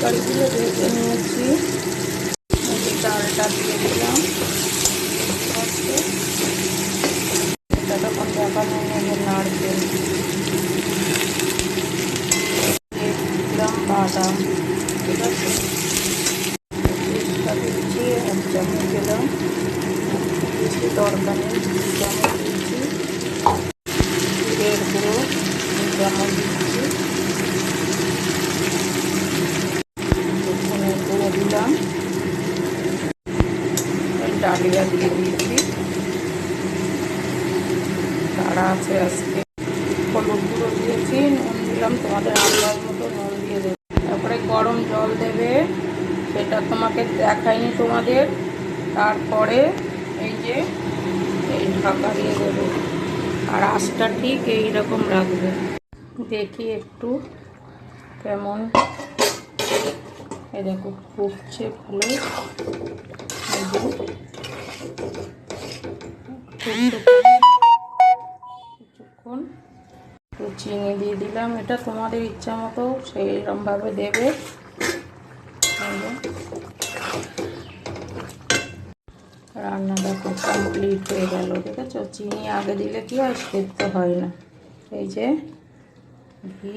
তরকারিগুলো ভেজে নিয়েছি। ডালটা দিয়ে দিলাম। তখন দেখানো নেবে নারকেল। দিলাম বাদাম। ঠিক আছে দিচ্ছি এক চামচ দিলাম। দরকার নেই দু চামচ দিচ্ছি জিরের গুঁড়ো দু চামচ দিচ্ছি ধনের গুঁড়ো দিলাম এই ডালিয়া দিয়ে দিয়েছি তারা আছে আজকে হলুদ গুঁড়ো দিয়েছি নুন দিলাম তোমাদের আন্দাজ মতো নুন দিয়ে দেবে তারপরে গরম জল দেবে সেটা তোমাকে দেখাইনি তোমাদের তারপরে এই যে এই ঢাকা দিয়ে দেবে আর আঁচটা ঠিক এইরকম রাখবে দেখি একটু কেমন এই দেখো, ফুটছে ভালো এই যে ফুটতে কিছুক্ষণ চিনি দিয়ে দিলাম। এটা তোমাদের ইচ্ছা মতো সেইরকমভাবে দেবে। রান্নাটা খুব কমপ্লিট হয়ে গেল ঠিক আছে চিনি আগে দিলে কি হয়, সেদ্ধ হয় না। এই যে ঘি